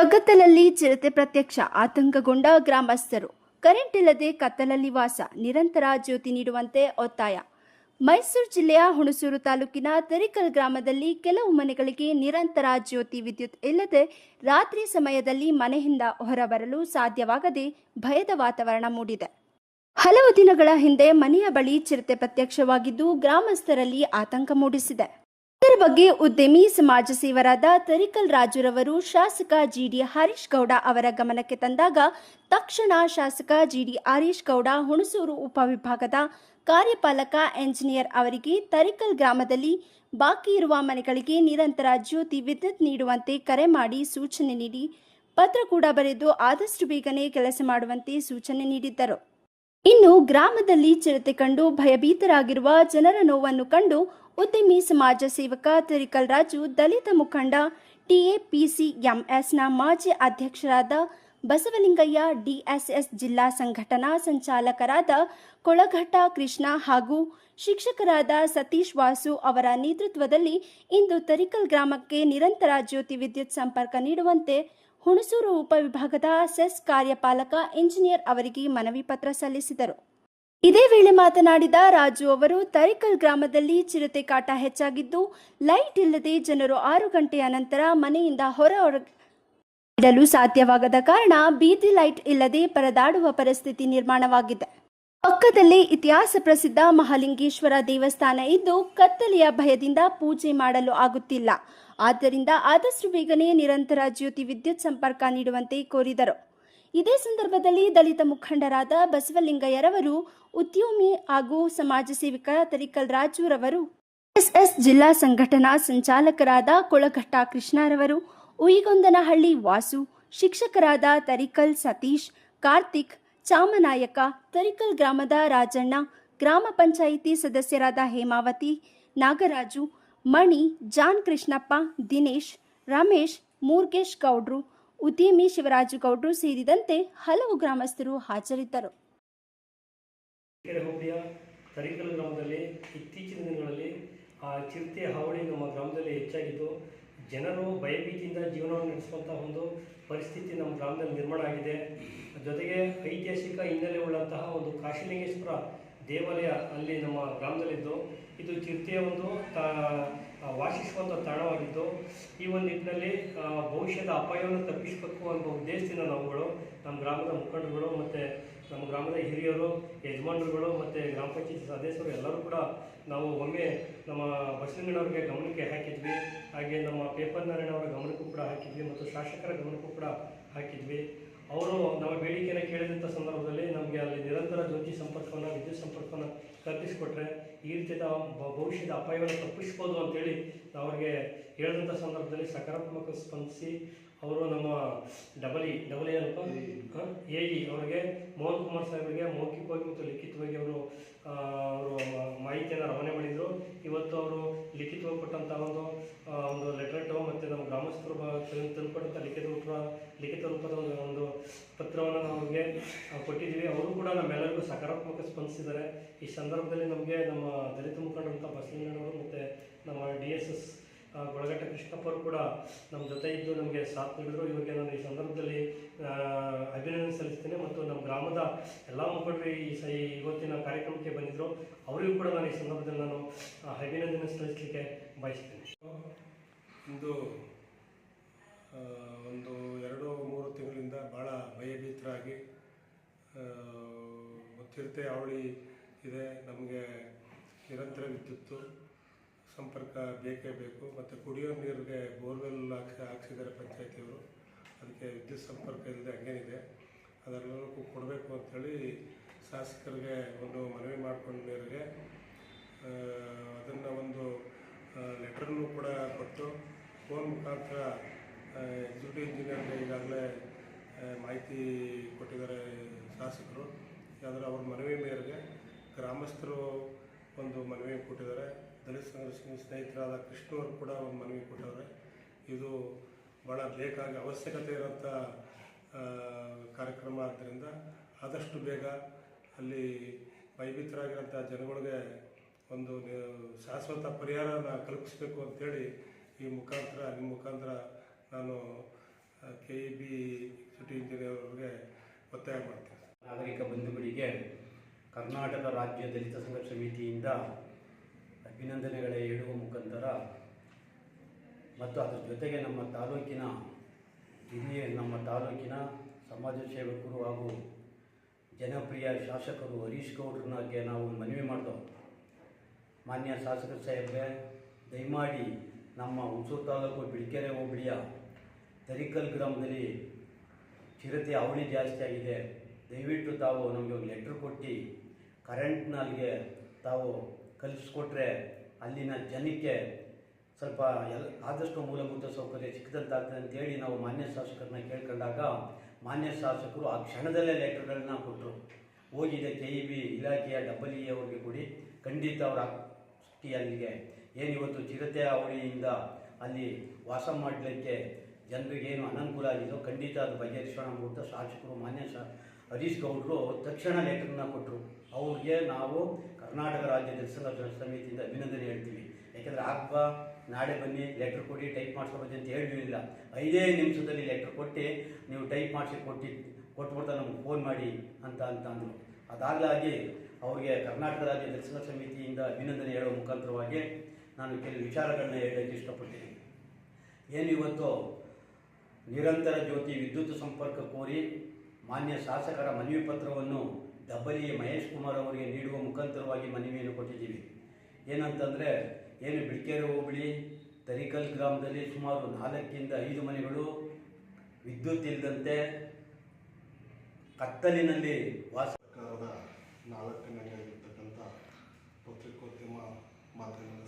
ಕಗ್ಗತ್ತಲಲ್ಲಿ ಚಿರತೆ ಪ್ರತ್ಯಕ್ಷ ಆತಂಕಗೊಂಡ ಗ್ರಾಮಸ್ಥರು. ಕರೆಂಟ್ ಇಲ್ಲದೆ ಕತ್ತಲಲ್ಲಿ ವಾಸ ನಿರಂತರ ಜ್ಯೋತಿ ನೀಡುವಂತೆ ಒತ್ತಾಯ. ಮೈಸೂರು ಜಿಲ್ಲೆಯ ಹುಣಸೂರು ತಾಲೂಕಿನ ತರಿಕಲ್ ಗ್ರಾಮದಲ್ಲಿ ಕೆಲವು ಮನೆಗಳಿಗೆ ನಿರಂತರ ಜ್ಯೋತಿ ವಿದ್ಯುತ್ ಇಲ್ಲದೆ ರಾತ್ರಿ ಸಮಯದಲ್ಲಿ ಮನೆಯಿಂದ ಹೊರಬರಲು ಸಾಧ್ಯವಾಗದೆ ಭಯದ ವಾತಾವರಣ ಮೂಡಿದೆ. ಹಲವು ದಿನಗಳ ಹಿಂದೆ ಮನೆಯ ಬಳಿ ಚಿರತೆ ಪ್ರತ್ಯಕ್ಷವಾಗಿದ್ದು ಗ್ರಾಮಸ್ಥರಲ್ಲಿ ಆತಂಕ ಮೂಡಿಸಿದೆ. ಇದರ ಬಗ್ಗೆ ಉದ್ಯಮಿ, ಸಮಾಜ ಸೇವರಾದ ತರಿಕಲ್ ರಾಜುರವರು ಶಾಸಕ ಜಿಡಿ ಹರೀಶ್ ಗೌಡ ಅವರ ಗಮನಕ್ಕೆ ತಂದಾಗ, ತಕ್ಷಣ ಶಾಸಕ ಜಿಡಿ ಹರೀಶ್ ಗೌಡ ಹುಣಸೂರು ಉಪವಿಭಾಗದ ಕಾರ್ಯಪಾಲಕ ಎಂಜಿನಿಯರ್ ಅವರಿಗೆ ತರಿಕಲ್ ಗ್ರಾಮದಲ್ಲಿ ಬಾಕಿ ಇರುವ ಮನೆಗಳಿಗೆ ನಿರಂತರ ಜ್ಯೋತಿ ವಿದ್ಯುತ್ ನೀಡುವಂತೆ ಕರೆ ಮಾಡಿ ಸೂಚನೆ ನೀಡಿ, ಪತ್ರ ಕೂಡ ಬರೆದು ಆದಷ್ಟು ಬೇಗನೆ ಕೆಲಸ ಮಾಡುವಂತೆ ಸೂಚನೆ ನೀಡಿದ್ದರು. ಇನ್ನು ಗ್ರಾಮದಲ್ಲಿ ಚಿರತೆ ಕಂಡು ಭಯಭೀತರಾಗಿರುವ ಜನರ ನೋವನ್ನು ಕಂಡು ಉದ್ಯಮಿ ಸಮಾಜ ಸೇವಕ ತರಿಕಲ್ ರಾಜು ದಲಿತ ಮುಖಂಡ ಟಿಎಪಿಸಿಎಂಎಸ್ನ ಮಾಜಿ ಅಧ್ಯಕ್ಷರಾದ ಬಸವಲಿಂಗಯ್ಯ, ಡಿಎಸ್ಎಸ್ ಜಿಲ್ಲಾ ಸಂಘಟನಾ ಸಂಚಾಲಕರಾದ ಕೊಳಘಟ್ಟ ಕೃಷ್ಣ ಹಾಗೂ ಶಿಕ್ಷಕರಾದ ಸತೀಶ್ ವಾಸು ಅವರ ನೇತೃತ್ವದಲ್ಲಿ ಇಂದು ತರಿಕಲ್ ಗ್ರಾಮಕ್ಕೆ ನಿರಂತರ ಜ್ಯೋತಿ ವಿದ್ಯುತ್ ಸಂಪರ್ಕ ನೀಡುವಂತೆ ಹುಣಸೂರು ಉಪವಿಭಾಗದ ಸೆಸ್ ಕಾರ್ಯಪಾಲಕ ಇಂಜಿನಿಯರ್ ಅವರಿಗೆ ಮನವಿ ಪತ್ರ ಸಲ್ಲಿಸಿದರು. ಇದೇ ವೇಳೆ ಮಾತನಾಡಿದ ರಾಜು ಅವರು, ತರಿಕಲ್ ಗ್ರಾಮದಲ್ಲಿ ಚಿರತೆ ಕಾಟ ಹೆಚ್ಚಾಗಿದ್ದು, ಲೈಟ್ ಇಲ್ಲದೆ ಜನರು ಆರು ಗಂಟೆಯ ನಂತರ ಮನೆಯಿಂದ ಹೊರ ಇಡಲು ಸಾಧ್ಯವಾಗದ ಕಾರಣ ಬೀದಿ ಲೈಟ್ ಇಲ್ಲದೆ ಪರದಾಡುವ ಪರಿಸ್ಥಿತಿ ನಿರ್ಮಾಣವಾಗಿದೆ. ಪಕ್ಕದಲ್ಲಿ ಇತಿಹಾಸ ಪ್ರಸಿದ್ಧ ಮಹಾಲಿಂಗೇಶ್ವರ ದೇವಸ್ಥಾನ ಇದ್ದು, ಕತ್ತಲೆಯ ಭಯದಿಂದ ಪೂಜೆ ಮಾಡಲು ಆಗುತ್ತಿಲ್ಲ. ಆದ್ದರಿಂದ ಆದಷ್ಟು ಬೇಗನೆ ನಿರಂತರ ಜ್ಯೋತಿ ವಿದ್ಯುತ್ ಸಂಪರ್ಕ ನೀಡುವಂತೆ ಕೋರಿದರು. ಇದೇ ಸಂದರ್ಭದಲ್ಲಿ ದಲಿತ ಮುಖಂಡರಾದ ಬಸವಲಿಂಗಯ್ಯರವರು, ಉದ್ಯಮಿ ಹಾಗೂ ಸಮಾಜ ಸೇವಿಕ ತರಿಕಲ್ ರಾಜುರವರು, ಎಸ್ಎಸ್ ಜಿಲ್ಲಾ ಸಂಘಟನಾ ಸಂಚಾಲಕರಾದ ಕೊಳಘಟ್ಟ ಕೃಷ್ಣರವರು, ಉಯಿಗೊಂದನಹಳ್ಳಿ ವಾಸು, ಶಿಕ್ಷಕರಾದ ತರಿಕಲ್ ಸತೀಶ್, ಕಾರ್ತಿಕ್, ಚಾಮನಾಯಕ, ತರಿಕಲ್ ಗ್ರಾಮದ ರಾಜಣ್ಣ, ಗ್ರಾಮ ಪಂಚಾಯಿತಿ ಸದಸ್ಯರಾದ ಹೇಮಾವತಿ, ನಾಗರಾಜು ಮಣಿ, ಜಾನ್ ಕೃಷ್ಣಪ್ಪ, ದಿನೇಶ್, ರಮೇಶ್, ಮೂರ್ಗೇಶ್ ಗೌಡ್ರು, ಉದ್ಯಮಿ ಶಿವರಾಜು ಗೌಡ್ರು ಸೇರಿದಂತೆ ಹಲವು ಗ್ರಾಮಸ್ಥರು ಹಾಜರಿದ್ದರು. ತರೀಕಲ್ ಗ್ರಾಮದಲ್ಲಿ ಇತ್ತೀಚಿನ ದಿನಗಳಲ್ಲಿ ಆ ಚಿರತೆ ಹಾವಳಿ ನಮ್ಮ ಗ್ರಾಮದಲ್ಲಿ ಹೆಚ್ಚಾಗಿದ್ದು, ಜನರು ಭಯಭೀತಿಯಿಂದ ಜೀವನವನ್ನು ನಡೆಸುವಂಥ ಒಂದು ಪರಿಸ್ಥಿತಿ ನಮ್ಮ ಗ್ರಾಮದಲ್ಲಿ ನಿರ್ಮಾಣ ಆಗಿದೆ. ಜೊತೆಗೆ ಐತಿಹಾಸಿಕ ಹಿನ್ನೆಲೆ ಉಳ್ಳಂತಹ ಒಂದು ಕಾಶಿಲಿಂಗೇಶ್ವರ ದೇವಾಲಯ ಅಲ್ಲಿ ನಮ್ಮ ಗ್ರಾಮದಲ್ಲಿದ್ದು, ಇದು ಚಿರತೆಯ ಒಂದು ತಾ ವಾಸಿಸುವಂಥ ತಾಣವಾಗಿದ್ದು, ಈ ಒಂದು ನಿಟ್ಟಿನಲ್ಲಿ ಭವಿಷ್ಯದ ಅಪಾಯವನ್ನು ತಪ್ಪಿಸಬೇಕು ಅನ್ನೋ ಉದ್ದೇಶದಿಂದ ನಾವುಗಳು ನಮ್ಮ ಗ್ರಾಮದ ಮುಖಂಡರುಗಳು ಮತ್ತು ನಮ್ಮ ಗ್ರಾಮದ ಹಿರಿಯರು, ಯಜಮಾನರುಗಳು ಮತ್ತು ಗ್ರಾಮ ಪಂಚಾಯತಿ ಸದಸ್ಯರು ಎಲ್ಲರೂ ಕೂಡ ನಾವು ಒಮ್ಮೆ ನಮ್ಮ ಬಸವಣ್ಣನವ್ರಿಗೆ ಗಮನಕ್ಕೆ ಹಾಕಿದ್ವಿ. ಹಾಗೆ ನಮ್ಮ ಪೇಪರ್ ನಾರಾಯಣವರ ಗಮನಕ್ಕೂ ಕೂಡ ಹಾಕಿದ್ವಿ ಮತ್ತು ಶಾಸಕರ ಗಮನಕ್ಕೂ ಕೂಡ ಹಾಕಿದ್ವಿ. ಅವರು ನಮ್ಮ ಬೇಡಿಕೆಯನ್ನು ಕೇಳಿದಂಥ ಸಂದರ್ಭದಲ್ಲಿ ನಮಗೆ ಅಲ್ಲಿ ನಿರಂತರ ಜ್ಯೋತಿ ಸಂಪರ್ಕವನ್ನು ವಿದ್ಯುತ್ ಸಂಪರ್ಕವನ್ನು ಕಲ್ಪಿಸಿಕೊಟ್ರೆ ಈ ರೀತಿಯ ಭವಿಷ್ಯದ ಅಪಾಯವನ್ನು ತಪ್ಪಿಸ್ಬೋದು ಅಂತೇಳಿ ಅವ್ರಿಗೆ ಹೇಳಿದಂಥ ಸಂದರ್ಭದಲ್ಲಿ ಸಕಾರಾತ್ಮಕ ಸ್ಪಂದಿಸಿ ಅವರು ನಮ್ಮ ಡಬಲ್ ಇ ಡಬಲ್ ಏನಪ್ಪ ಎ ಇ ಅವರಿಗೆ ಮೋಹನ್ ಕುಮಾರ್ ಸಾಹೇಬರಿಗೆ ಮೌಖಿಕವಾಗಿ ಮತ್ತು ಲಿಖಿತವಾಗಿ ಅವರು ಅವರು ಮಾಹಿತಿಯನ್ನು ರವಾನೆ ಮಾಡಿದರು. ಇವತ್ತು ಅವರು ಲಿಖಿತವಾಗಿ ಕೊಟ್ಟಂಥ ಒಂದು ಒಂದು ಲೆಟರ್ ಮತ್ತು ನಮ್ಮ ಗ್ರಾಮಸ್ಥರು ತಂದುಕೊಟ್ಟಂಥ ಲಿಖಿತ ರೂಪ ಲಿಖಿತ ರೂಪದ ಒಂದು ಒಂದು ಪತ್ರವನ್ನು ಅವ್ರಿಗೆ ಕೊಟ್ಟಿದ್ದೀವಿ. ಅವರು ಕೂಡ ನಮ್ಮೆಲ್ಲರಿಗೂ ಸಕಾರಾತ್ಮಕ ಸ್ಪಂದಿಸಿದ್ದಾರೆ. ಈ ಸಂದರ್ಭದಲ್ಲಿ ನಮಗೆ ನಮ್ಮ ದಲಿತ ಮುಖಂಡರಂಥ ಬಸಲಿಂಗಣ್ಣವರು ಮತ್ತು ನಮ್ಮ D S S Golagatta Krishnappa ಕೂಡ ನಮ್ಮ ಜೊತೆ ಇದ್ದು ನಮಗೆ ಸಾಥ್ ನೀಡಿದ್ರು. ಇವರಿಗೆ ನಾನು ಈ ಸಂದರ್ಭದಲ್ಲಿ ಅಭಿನಂದನೆ ಸಲ್ಲಿಸ್ತೇನೆ. ಮತ್ತು ನಮ್ಮ ಗ್ರಾಮದ ಎಲ್ಲ ಮುಖಂಡರು ಈ ಸ ಇವತ್ತಿನ ಕಾರ್ಯಕ್ರಮಕ್ಕೆ ಬಂದಿದ್ದರು ಅವರಿಗೂ ಕೂಡ ನಾನು ಈ ಸಂದರ್ಭದಲ್ಲಿ ನಾನು ಅಭಿನಂದನೆ ಸಲ್ಲಿಸಲಿಕ್ಕೆ ಬಯಸ್ತೇನೆ. ಇಂದು ಒಂದು ಎರಡು ಮೂರು ತಿಂಗಳಿಂದ ಭಾಳ ಭಯಭೀತರಾಗಿ ಗೊತ್ತಿರುತ್ತೆ ಅವಳಿ ಇದೆ, ನಮಗೆ ನಿರಂತರ ವಿದ್ಯುತ್ತು, ಸಂಪರ್ಕ ಬೇಕೇ ಬೇಕು, ಮತ್ತು ಕುಡಿಯೋ ನೀರಿಗೆ ಬೋರ್ವೆಲ್ ಹಾಕ್ಸಿ, ಹಾಕ್ಸಿದ್ದಾರೆ ಪಂಚಾಯತಿಯವರು, ಅದಕ್ಕೆ ವಿದ್ಯುತ್ ಸಂಪರ್ಕ ಇಲ್ಲದೆ ಹಂಗೇನಿದೆ, ಅದರಲ್ಲೂ ಕೊಡಬೇಕು ಅಂಥೇಳಿ ಶಾಸಕರಿಗೆ ಒಂದು ಮನವಿ ಮಾಡ್ಕೊಂಡವರಿಗೆ ಅದನ್ನು ಒಂದು ಲೆಟ್ರನ್ನು ಕೂಡ ಕೊಟ್ಟು, ಫೋನ್ ಮುಖಾಂತರ ಎಕ್ಸಿಕ್ಯೂಟಿವ್ ಇಂಜಿನಿಯರ್ಗೆ ಈಗಾಗಲೇ ಮಾಹಿತಿ ಕೊಟ್ಟಿದ್ದಾರೆ ಶಾಸಕರು. ಯಾವ್ದಾದ್ರು ಅವ್ರ ಮನವಿ ಮೇರೆಗೆ ಗ್ರಾಮಸ್ಥರು ಒಂದು ಮನವಿ ಕೊಟ್ಟಿದ್ದಾರೆ. ದಲಿತ ಸಂಘರ್ಷ ಸ್ನೇಹಿತರಾದ ಕೃಷ್ಣವರು ಕೂಡ ಒಂದು ಮನವಿ ಕೊಟ್ಟವ್ರೆ ಇದು ಭಾಳ ಬೇಕಾಗಿ ಅವಶ್ಯಕತೆ ಇರೋಂಥ ಕಾರ್ಯಕ್ರಮ ಆದ್ದರಿಂದ ಆದಷ್ಟು ಬೇಗ ಅಲ್ಲಿ ಭಯಭೀತರಾಗಿರೋಂಥ ಜನಗಳಿಗೆ ಒಂದು ಶಾಶ್ವತ ಪರಿಹಾರನ ಕಲ್ಪಿಸಬೇಕು ಅಂತೇಳಿ ಈ ಮುಖಾಂತರ, ನಿಮ್ಮ ಮುಖಾಂತರ ನಾನು ಕೆ ಇ ಒತ್ತಾಯ ಮಾಡ್ತೇನೆ. ನಾಗರಿಕ ಬಂಧುಗಳಿಗೆ ಕರ್ನಾಟಕ ರಾಜ್ಯ ದಲಿತ ಸಂಘ ಸಮಿತಿಯಿಂದ ಅಭಿನಂದನೆಗಳ ಹೇಳುವ ಮುಖಾಂತರ ಮತ್ತು ಅದರ ಜೊತೆಗೆ ನಮ್ಮ ತಾಲೂಕಿನ ಹಿರಿಯ, ನಮ್ಮ ತಾಲೂಕಿನ ಸಮಾಜ ಸೇವಕರು ಹಾಗೂ ಜನಪ್ರಿಯ ಶಾಸಕರು ಹರೀಶ್ ಗೌಡ್ರನ್ನಾಗೆ ನಾವು ಮನವಿ ಮಾಡಿದೆ, ಮಾನ್ಯ ಶಾಸಕ ಸಾಹೇಬ್ರೆ, ದಯಮಾಡಿ ನಮ್ಮ ಹುಣಸೂರು ತಾಲೂಕು ಬಿಳಿಕೆರೆ ಹೋಬಳಿಯ ತರಿಕಲ್ ಗ್ರಾಮದಲ್ಲಿ ಚಿರತೆ ಅವಳಿ ಜಾಸ್ತಿ ಆಗಿದೆ. ದಯವಿಟ್ಟು ತಾವು ನಮಗೆ ಒಂದು ಲೆಟ್ರ್ ಕೊಟ್ಟು ಕರೆಂಟ್ನಲ್ಲಿಗೆ ತಾವು ಕಲಿಸ್ಕೊಟ್ರೆ ಅಲ್ಲಿನ ಜನಕ್ಕೆ ಸ್ವಲ್ಪ ಎಲ್, ಆದಷ್ಟು ಮೂಲಭೂತ ಸೌಕರ್ಯ ಸಿಕ್ಕದಂತಾಗ್ತದೆ ಅಂತೇಳಿ ನಾವು ಮಾನ್ಯ ಶಾಸಕರನ್ನ ಕೇಳ್ಕೊಂಡಾಗ, ಮಾನ್ಯ ಶಾಸಕರು ಆ ಕ್ಷಣದಲ್ಲೇ ಲೆಟ್ರ್ಗಳನ್ನ ಕೊಟ್ಟರು ಹೋಗಿದೆ ಕೆ ಇ ಬಿ ಇಲಾಖೆಯ ಡಬಲ್ ಇ ಅವ್ರಿಗೆ ಕೊಡಿ. ಖಂಡಿತ ಅವರ ಅಲ್ಲಿಗೆ. ಏನಿವತ್ತು ಚಿರತೆ ಅವಳಿಯಿಂದ ಅಲ್ಲಿ ವಾಸ ಮಾಡಲಿಕ್ಕೆ ಜನರಿಗೆ ಏನು ಅನನುಕೂಲ ಆಗಿದೆಯೋ ಖಂಡಿತ ಅದು ಬಗೆಹರಿಸೋಣ ಅಂತ ಶಾಸಕರು ಮಾನ್ಯ ಶಾ ಹರೀಶ್ ಗೌಡರು ತಕ್ಷಣ ಲೆಟರ್ನ ಕೊಟ್ಟರು ಅವ್ರಿಗೆ ನಾವು ಕರ್ನಾಟಕ ರಾಜ್ಯ ದರ್ಶನ ಸಮಿತಿಯಿಂದ ಅಭಿನಂದನೆ ಹೇಳ್ತೀವಿ. ಯಾಕೆಂದರೆ ಆಗ್ಬ, ನಾಳೆ ಬನ್ನಿ, ಲೆಟ್ರ್ ಕೊಡಿ, ಟೈಪ್ ಮಾಡಿಸ್ಕೊಬೋದು ಅಂತ ಹೇಳಿರಲಿಲ್ಲ ಐದೇ ನಿಮಿಷದಲ್ಲಿ ಲೆಟ್ರ್ ಕೊಟ್ಟು ನೀವು ಟೈಪ್ ಮಾಡಿಸಿ ಕೊಟ್ಟಿ, ಕೊಟ್ಬಿಡ್ತಾ ನಮ್ಗೆ ಫೋನ್ ಮಾಡಿ ಅಂತ ಅಂತ ಅಂದರು. ಅದಾಗಲಾಗಿ ಅವ್ರಿಗೆ ಕರ್ನಾಟಕ ರಾಜ್ಯ ದರ್ಶನ ಸಮಿತಿಯಿಂದ ಅಭಿನಂದನೆ ಹೇಳೋ ಮುಖಾಂತರವಾಗಿ ನಾನು ಕೆಲವು ವಿಚಾರಗಳನ್ನ ಹೇಳೋಕ್ಕೆ ಇಷ್ಟಪಡ್ತೀನಿ. ಏನು ಇವತ್ತು ನಿರಂತರ ಜ್ಯೋತಿ ವಿದ್ಯುತ್ ಸಂಪರ್ಕ ಕೋರಿ ಮಾನ್ಯ ಶಾಸಕರ ಮನವಿ ಪತ್ರವನ್ನು ಡಬ್ಬಲಿ ಮಹೇಶ್ ಕುಮಾರ್ ಅವರಿಗೆ ನೀಡುವ ಮುಖಾಂತರವಾಗಿ ಮನವಿಯನ್ನು ಕೊಟ್ಟಿದ್ದೀವಿ. ಏನಂತಂದರೆ, ಏನು ಬಿಡ್ಕೆರೆ ಹೋಬಳಿ, ತರಿಕಲ್ ಗ್ರಾಮದಲ್ಲಿ ಸುಮಾರು ನಾಲ್ಕರಿಂದ ಐದು ಮನೆಗಳು, ವಿದ್ಯುತ್ ಇಲ್ಲದಂತೆ ಕತ್ತಲಿನಲ್ಲಿ ವಾಸ ಸರ್ಕಾರದ ನಾಲ್ಕನೇಗಿರ್ತಕ್ಕಂಥ ಪತ್ರಿಕೋದ್ಯಮ ಮಾಧ್ಯಮದ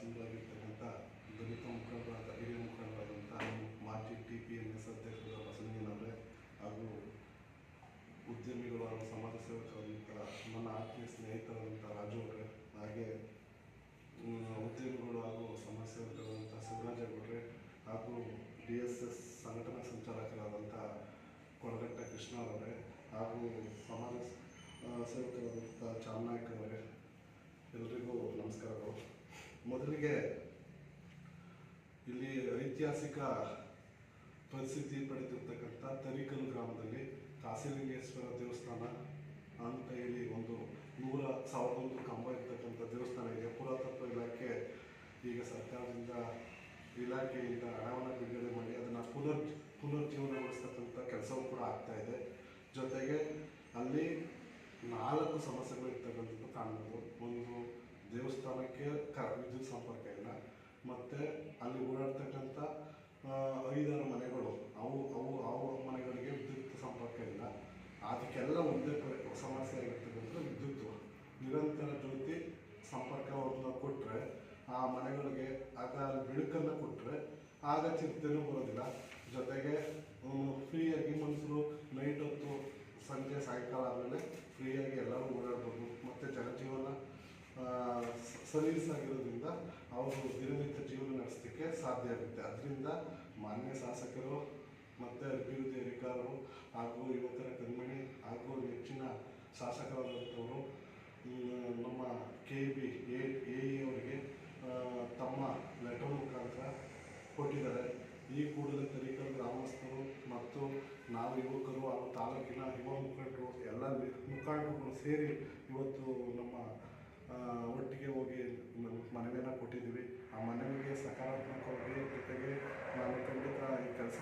ಆಸೀನರಾಗಿರ್ತಕ್ಕಂಥ ದಲಿತ ಮುಖಂಡರಾದ ಹಿರಿಯ ಮುಖಂಡರಾದಂಥ ಮಾಜಿ ಟಿ ಪಿ ಎನ್ ಎಸ್ ಅಧ್ಯಕ್ಷರಾದ ಬಸವಣ್ಣನವರೇ ಹಾಗೂ ಉದ್ಯಮಿಗಳು ಹಾಗೂ ಸಮಾಜ ಸೇವಕರಾದಂಥ ನನ್ನ ಆತ್ಮೀಯ ಸ್ನೇಹಿತರಾದಂಥ ರಾಜು ಅವರೇ, ಹಾಗೆ ಉದ್ಯಮಿಗಳು ಹಾಗೂ ಸಮಾಜ ಸೇವಕರಾದಂಥ ಶಿವರಾಜೇಗೌಡ್ರೆ ಹಾಗೂ ಡಿ ಎಸ್ ಎಸ್ ಸಂಘಟನಾ ಸಂಚಾಲಕರಾದಂಥ ಕೊಡಗಟ್ಟ ಕೃಷ್ಣ ಅವರೇ ಹಾಗೂ ಸಮಾಜ ಸೇವಕರಾದಂಥ ಚಾಮನಾಯ್ಕ ಅವರೇ, ಎಲ್ರಿಗೂ ನಮಸ್ಕಾರಗಳು. ಮೊದಲಿಗೆ ಇಲ್ಲಿ ಐತಿಹಾಸಿಕ ಪರಿಸ್ಥಿತಿ ಪಡೆದಿರ್ತಕ್ಕಂಥ ತರೀಕಲ್ ಗ್ರಾಮದಲ್ಲಿ ಕಾಸಿಲಿಂಗೇಶ್ವರ ದೇವಸ್ಥಾನ ಅಂತ ಹೇಳಿ ಒಂದು ನೂರ ಸಾವಿರದ ಒಂದು ಕಂಬ ಇರ್ತಕ್ಕಂಥ ದೇವಸ್ಥಾನ ಇದೆ. ಪುರಾತತ್ವ ಇಲಾಖೆ ಈಗ ಸರ್ಕಾರದಿಂದ ಇಲಾಖೆಯಿಂದ ಹಣವನ್ನು ಬಿಡುಗಡೆ ಮಾಡಿ ಅದನ್ನು ಪುನರ್ ಪುನರ್ಜೀವನಗೊಳಿಸ್ತಕ್ಕಂಥ ಕೆಲಸವೂ ಕೂಡ ಆಗ್ತಾ ಇದೆ. ಜೊತೆಗೆ ಅಲ್ಲಿ ನಾಲ್ಕು ಒಂದು ದೇವಸ್ಥಾನಕ್ಕೆ ಕ ವಿದ್ಯುತ್ ಸಂಪರ್ಕ ಇಲ್ಲ ಮತ್ತು ಅಲ್ಲಿ ಓಡಾಡ್ತಕ್ಕಂಥ ಐದಾರು ಮನೆಗಳು, ಅವು ಅವು ಅವು ಮನೆಗಳಿಗೆ ವಿದ್ಯುತ್ ಸಂಪರ್ಕ ಇಲ್ಲ ಅದಕ್ಕೆಲ್ಲ ಒಂದೇ ಸಮಸ್ಯೆ ಆಗಿರ್ತಕ್ಕಂಥ ವಿದ್ಯುತ್ ನಿರಂತರ ಜ್ಯೋತಿ ಸಂಪರ್ಕವನ್ನು ಕೊಟ್ಟರೆ ಆ ಮನೆಗಳಿಗೆ ಆಗ ಬೆಳಕನ್ನು ಕೊಟ್ಟರೆ ಆಗ ಚಿಂತೆನೂ ಬರೋದಿಲ್ಲ. ಜೊತೆಗೆ ಫ್ರೀಯಾಗಿ ಮನುಷ್ಯರು ನೈಟ್ ಹೊತ್ತು ಸಂಜೆ ಸಾಯಂಕಾಲ ಆದಮೇಲೆ ಫ್ರೀಯಾಗಿ ಎಲ್ಲರೂ ಓಡಾಡ್ಬೋದು. ಮತ್ತು ಜನಜೀವನ ಆ, ಆಗಿರೋದ್ರಿಂದ ಅವರು ದಿನನಿತ್ಯ ಜೀವನ ನಡೆಸಲಿಕ್ಕೆ ಸಾಧ್ಯ ಆಗುತ್ತೆ. ಅದರಿಂದ ಮಾನ್ಯ ಶಾಸಕರು ಮತ್ತು ಅಭಿವೃದ್ಧಿ ಅಧಿಕಾರರು ಹಾಗೂ ಯುವಕರ ಕಣ್ಮಣಿ ಹಾಗೂ ನೆಚ್ಚಿನ ಶಾಸಕರಾದಂಥವರು ನಮ್ಮ ಕೆ ಬಿ ಎ ಎ ಅವರಿಗೆ ತಮ್ಮ ಲೆಟರ್ ಮುಖಾಂತರ ಕೊಟ್ಟಿದ್ದಾರೆ. ಈ ಕೂಡಲೇ ತನಿಖಾ ಗ್ರಾಮಸ್ಥರು ಮತ್ತು ನಾವು ಯುವಕರು ಹಾಗೂ ತಾಲೂಕಿನ ಯುವ ಮುಖಂಡರು ಎಲ್ಲ ಮುಖಂಡರುಗಳು ಸೇರಿ ಇವತ್ತು ನಮ್ಮ ಒಟ್ಟಿಗೆ ಹೋಗಿ ಮನವಿಯನ್ನು ಕೊಟ್ಟಿದ್ದೀವಿ. ಆ ಮನವಿಗೆ ಸಕಾರಾತ್ಮಕವಾಗಿ ಜೊತೆಗೆ ನಾವು ಖಂಡಿತ ಈ ಕೆಲಸವನ್ನು